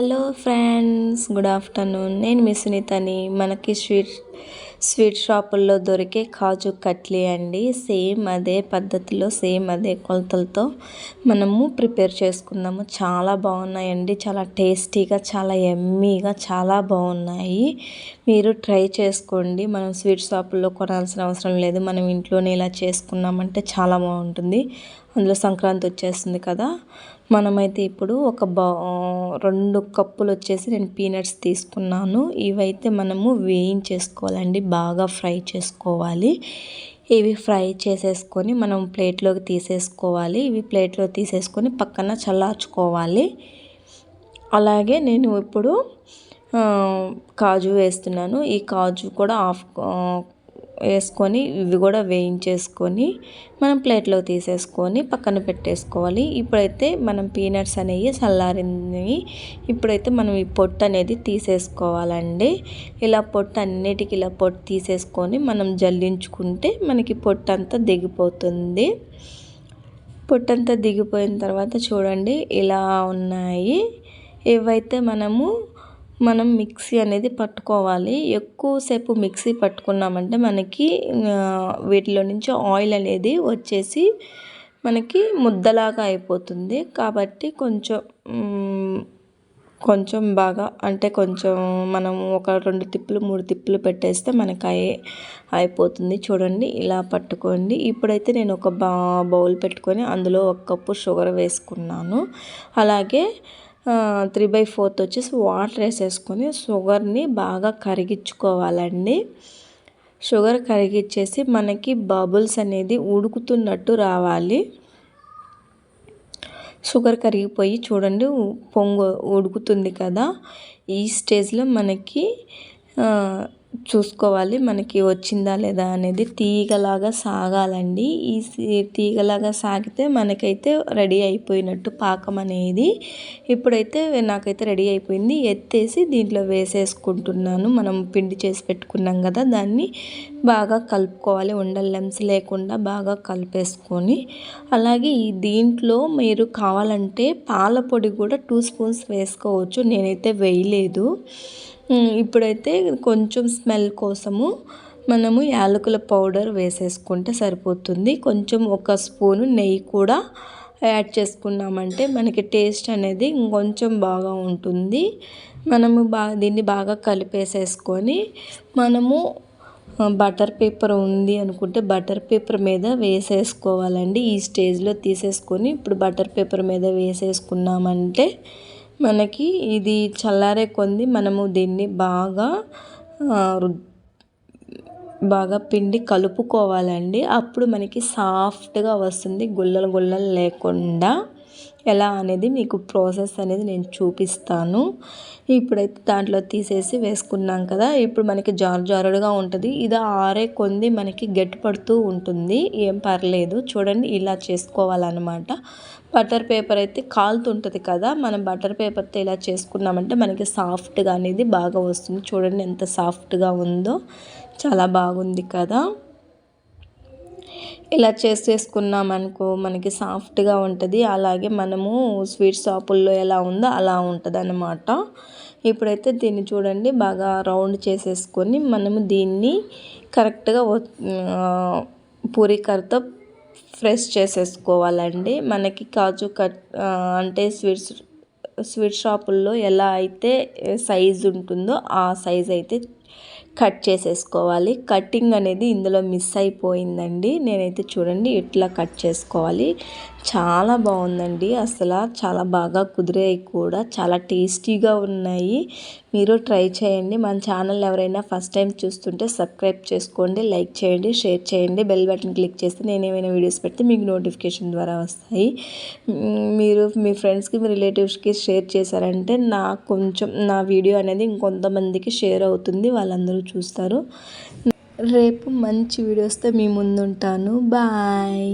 Hello friends good afternoon. నేను మీ సునీతని. మనకి sweet sweet షాపుల్లో దొరికే కాజు కట్లీ అండి. సేమ్ అదే పద్ధతిలో సేమ్ అదే కొలతలతో మనము ప్రిపేర్ చేసుకుందాము. చాలా బాగున్నాయండి. చాలా టేస్టీగా చాలా ఎమ్మీగా చాలా బాగున్నాయి. మీరు ట్రై చేసుకోండి. మనం స్వీట్ షాపుల్లో కొనాల్సిన అవసరం లేదు. మనం ఇంట్లోనే ఇలా చేసుకున్నామంటే చాలా బాగుంటుంది. అందులో సంక్రాంతి వచ్చేస్తుంది కదా. మనమైతే ఇప్పుడు ఒక బా రెండు కప్పులు వచ్చేసి నేను పీనట్స్ తీసుకున్నాను. ఇవైతే మనము వేయించేసుకోవాలండి. బాగా ఫ్రై చేసుకోవాలి. ఇవి ఫ్రై చేసేసుకొని మనం ప్లేట్లోకి తీసేసుకోవాలి. ఇవి ప్లేట్లో తీసేసుకొని పక్కన చల్లార్చుకోవాలి. అలాగే నేను ఇప్పుడు కాజు వేస్తున్నాను. ఈ కాజు కూడా హాఫ్ వేసుకొని ఇవి కూడా వేయించేసుకొని మనం ప్లేట్లో తీసేసుకొని పక్కన పెట్టేసుకోవాలి. ఇప్పుడైతే మనం పీనట్స్ అనేవి చల్లారినవి. ఇప్పుడైతే మనం ఈ పొట్టు అనేది తీసేసుకోవాలండి. ఇలా పొట్టు అన్నిటికీ ఇలా పొట్టు తీసేసుకొని మనం జల్లించుకుంటే మనకి పొట్టు అంతా దిగిపోతుంది. పొట్టంతా దిగిపోయిన తర్వాత చూడండి ఇలా ఉన్నాయి. ఏవైతే మనము మనం మిక్సీ అనేది పట్టుకోవాలి. ఎక్కువసేపు మిక్సీ పట్టుకున్నామంటే మనకి వీటిలో నుంచి ఆయిల్ అనేది వచ్చేసి మనకి ముద్దలాగా అయిపోతుంది. కాబట్టి కొంచెం కొంచెం బాగా అంటే కొంచెం మనం ఒక రెండు తిప్పులు మూడు తిప్పులు పెట్టేస్తే మనకి అయి అయిపోతుంది. చూడండి ఇలా పట్టుకోండి. ఇప్పుడైతే నేను ఒక బా బౌల్ పెట్టుకొని అందులో ఒక కప్పు షుగర్ వేసుకున్నాను. అలాగే త్రీ బై ఫోర్త్ వచ్చేసి వాటర్ వేసేసుకొని షుగర్ని బాగా కరిగించుకోవాలండి. షుగర్ కరిగిచ్చేసి మనకి బబుల్స్ అనేది ఉడుకుతున్నట్టు రావాలి. షుగర్ కరిగిపోయి చూడండి పొంగు ఉడుకుతుంది కదా. ఈ స్టేజ్లో మనకి చూసుకోవాలి. మనకి వచ్చిందా లేదా అనేది తీగలాగా సాగాలండి. ఈ తీగలాగా సాగితే మనకైతే రెడీ అయిపోయినట్టు పాకం అనేది. ఇప్పుడైతే నాకైతే రెడీ అయిపోయింది. ఎత్తేసి దీంట్లో వేసేసుకుంటున్నాను. మనం పిండి చేసి పెట్టుకున్నాం కదా దాన్ని బాగా కలుపుకోవాలి. ఉండలెమ్స్ లేకుండా బాగా కలిపేసుకొని. అలాగే ఈ దీంట్లో మీరు కావాలంటే పాల పొడి కూడా టూ స్పూన్స్ వేసుకోవచ్చు. నేనైతే వేయలేదు. ఇప్పుడైతే కొంచెం స్మెల్ కోసము మనము యాలకుల పౌడర్ వేసేసుకుంటే సరిపోతుంది. కొంచెం ఒక స్పూను నెయ్యి కూడా యాడ్ చేసుకున్నామంటే మనకి టేస్ట్ అనేది ఇంకొంచెం బాగా ఉంటుంది. మనము బాగా దీన్ని బాగా కలిపేసేసుకొని మనము బటర్ పేపర్ ఉంది అనుకుంటే బటర్ పేపర్ మీద వేసేసుకోవాలండి. ఈ స్టేజ్లో తీసేసుకొని ఇప్పుడు బటర్ పేపర్ మీద వేసేసుకున్నామంటే మనకి ఇది చల్లారే కొంది మనము దీన్ని బాగా బాగా పిండి కలుపుకోవాలండి. అప్పుడు మనకి సాఫ్ట్గా వస్తుంది గుల్లలు గుల్లలు లేకుండా. ఎలా అనేది మీకు ప్రాసెస్ అనేది నేను చూపిస్తాను. ఇప్పుడైతే దాంట్లో తీసేసి వేసుకున్నాం కదా ఇప్పుడు మనకి జారు జారుడుగా ఉంటుంది. ఇది ఆరే కొంది మనకి గట్టి పడుతూ ఉంటుంది. ఏం పర్లేదు చూడండి ఇలా చేసుకోవాలన్నమాట. బటర్ పేపర్ అయితే కాలుతుంటుంది కదా మనం బటర్ పేపర్తో ఇలా చేసుకున్నామంటే మనకి సాఫ్ట్గా అనేది బాగా వస్తుంది. చూడండి ఎంత సాఫ్ట్గా ఉందో చాలా బాగుంది కదా. ఇలా చేసేసుకున్నామనుకో మనకి సాఫ్ట్గా ఉంటుంది. అలాగే మనము స్వీట్ షాపుల్లో ఎలా ఉందో అలా ఉంటుంది అన్నమాట ఇప్పుడైతే దీన్ని చూడండి బాగా రౌండ్ చేసేసుకొని మనము దీన్ని కరెక్ట్గా పూరికర్తో ఫ్రెష్ చేసేసుకోవాలండి. మనకి కాజు కట్ అంటే స్వీట్స్ స్వీట్ షాపుల్లో ఎలా అయితే సైజు ఉంటుందో ఆ సైజ్ అయితే కట్ చేసేసుకోవాలి. కటింగ్ అనేది ఇందులో మిస్ అయిపోయిందండి. నేనైతే చూడండి ఇట్లా కట్ చేసుకోవాలి. చాలా బాగుందండి. అసలు చాలా బాగా కుదిరాయి కూడా. చాలా టేస్టీగా ఉన్నాయి. మీరు ట్రై చేయండి. మన ఛానల్ ఎవరైనా ఫస్ట్ టైం చూస్తుంటే సబ్స్క్రైబ్ చేసుకోండి లైక్ చేయండి షేర్ చేయండి. బెల్ బటన్ క్లిక్ చేస్తే నేను ఏమైనా వీడియోస్ పెడితే మీకు నోటిఫికేషన్ ద్వారా వస్తాయి. మీరు మీ ఫ్రెండ్స్కి మీ రిలేటివ్స్కి షేర్ చేశారంటే నా కొంచెం నా వీడియో అనేది ఇంకొంతమందికి షేర్ అవుతుంది. వాళ్ళందరూ చూస్తారు. రేపు మంచి వీడియోస్తో మీ ముందుంటాను. బాయ్.